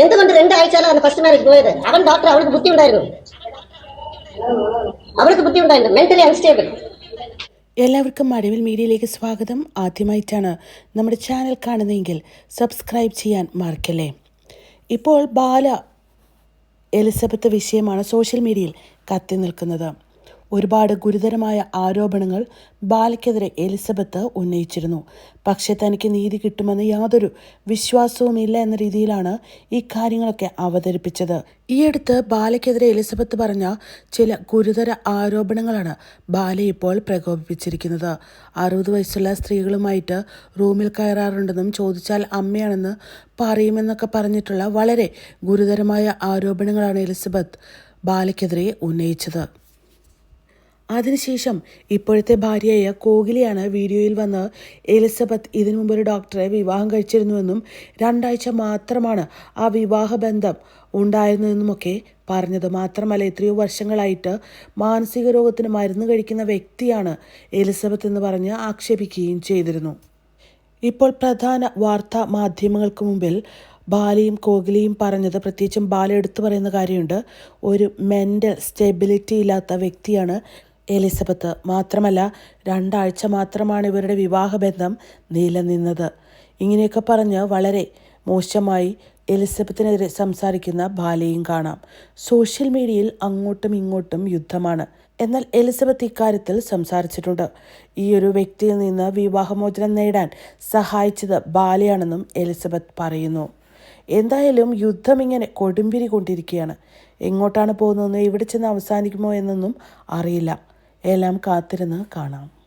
എന്തുകൊണ്ട് രണ്ടാഴ്ചയാണ് അവൻ first marriage പോയത്? അവൻ ഡോക്ടർ അവൾക്ക് ബുദ്ധി ഉണ്ടായിരുന്നു അവൾക്ക് ബുദ്ധി ഉണ്ടായിരുന്നു മെന്റലി അൺസ്റ്റേബിൾ എല്ലാവർക്കും മഴവിൽ മീഡിയയിലേക്ക് സ്വാഗതം. ആദ്യമായിട്ടാണ് നമ്മുടെ ചാനൽ കാണുന്നതെങ്കിൽ സബ്സ്ക്രൈബ് ചെയ്യാൻ മറക്കല്ലേ. ഇപ്പോൾ ബാല എലിസബത്ത് വിഷയമാണ് സോഷ്യൽ മീഡിയയിൽ കത്തി നിൽക്കുന്നത്. ഒരുപാട് ഗുരുതരമായ ആരോപണങ്ങൾ ബാലയ്ക്കെതിരെ എലിസബത്ത് ഉന്നയിച്ചിരുന്നു. പക്ഷേ തനിക്ക് നീതി കിട്ടുമെന്ന് യാതൊരു വിശ്വാസവുമില്ല എന്ന രീതിയിലാണ് ഈ കാര്യങ്ങളൊക്കെ അവതരിപ്പിച്ചത്. ഈയടുത്ത് ബാലയ്ക്കെതിരെ എലിസബത്ത് പറഞ്ഞ ചില ഗുരുതര ആരോപണങ്ങളാണ് ബാല ഇപ്പോൾ പ്രകോപിപ്പിച്ചിരിക്കുന്നത്. അറുപത് വയസ്സുള്ള സ്ത്രീകളുമായിട്ട് റൂമിൽ കയറാറുണ്ടെന്നും ചോദിച്ചാൽ അമ്മയാണെന്ന് പറയുമെന്നൊക്കെ പറഞ്ഞിട്ടുള്ള വളരെ ഗുരുതരമായ ആരോപണങ്ങളാണ് എലിസബത്ത് ബാലയ്ക്കെതിരെ ഉന്നയിച്ചത്. അതിനുശേഷം ഇപ്പോഴത്തെ ഭാര്യയായ കോഹ്ലിയാണ് വീഡിയോയിൽ വന്ന് എലിസബത്ത് ഇതിനു മുമ്പ് ഒരു ഡോക്ടറെ വിവാഹം കഴിച്ചിരുന്നുവെന്നും രണ്ടാഴ്ച മാത്രമാണ് ആ വിവാഹബന്ധം ഉണ്ടായിരുന്നതെന്നുമൊക്കെ പറഞ്ഞത്. മാത്രമല്ല എത്രയോ വർഷങ്ങളായിട്ട് മാനസിക രോഗത്തിന് മരുന്ന് കഴിക്കുന്ന വ്യക്തിയാണ് എലിസബത്ത് എന്ന് പറഞ്ഞ് ആക്ഷേപിക്കുകയും ചെയ്തിരുന്നു. ഇപ്പോൾ പ്രധാന വാർത്താ മാധ്യമങ്ങൾക്ക് മുമ്പിൽ ബാലയും കോഹ്ലിയും പറഞ്ഞത് പ്രത്യേകിച്ചും ബാല എടുത്തു പറയുന്ന കാര്യമുണ്ട്. ഒരു മെന്റൽ സ്റ്റെബിലിറ്റി ഇല്ലാത്ത വ്യക്തിയാണ് എലിസബത്ത് മാത്രമല്ല രണ്ടാഴ്ച മാത്രമാണ് ഇവരുടെ വിവാഹബന്ധം നിലനിന്നത്. ഇങ്ങനെയൊക്കെ പറഞ്ഞ് വളരെ മോശമായി എലിസബത്തിനെതിരെ സംസാരിക്കുന്ന ബാലയും കാണാം. സോഷ്യൽ മീഡിയയിൽ അങ്ങോട്ടും ഇങ്ങോട്ടും യുദ്ധമാണ്. എന്നാൽ എലിസബത്ത് ഇക്കാര്യത്തിൽ സംസാരിച്ചിട്ടുണ്ട്. ഈ ഒരു വ്യക്തിയിൽ നിന്ന് വിവാഹമോചനം നേടാൻ സഹായിച്ചത് ബാലയാണെന്നും എലിസബത്ത് പറയുന്നു. എന്തായാലും യുദ്ധം ഇങ്ങനെ കൊടുമ്പിരി കൊണ്ടിരിക്കുകയാണ്. എങ്ങോട്ടാണ് പോകുന്നതെന്ന് എവിടെ ചെന്ന് അവസാനിക്കുമോ എന്നൊന്നും അറിയില്ല. എല്ലാം കാത്തിരുന്ന് കാണാം.